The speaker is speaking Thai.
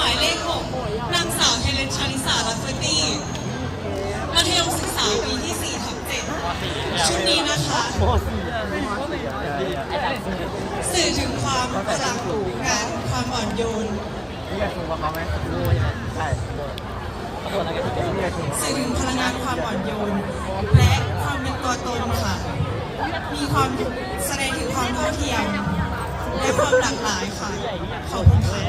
มายเลขหกนางสาวเฮเลนชาลิสาลัฟเตี้มัธยมศึกษาปีที่สี่ทับเจ็ดชุดนี้นะคะสื่อถึงความพลังงานความอ่อนโยนสื่อถึงพลังงานความอ่อนโยน และความเป็นตัวตนค่ะ มีความแสดงถึงความเท่าเทียม และความหลากหลายค่ะ ขอบคุณค่ะ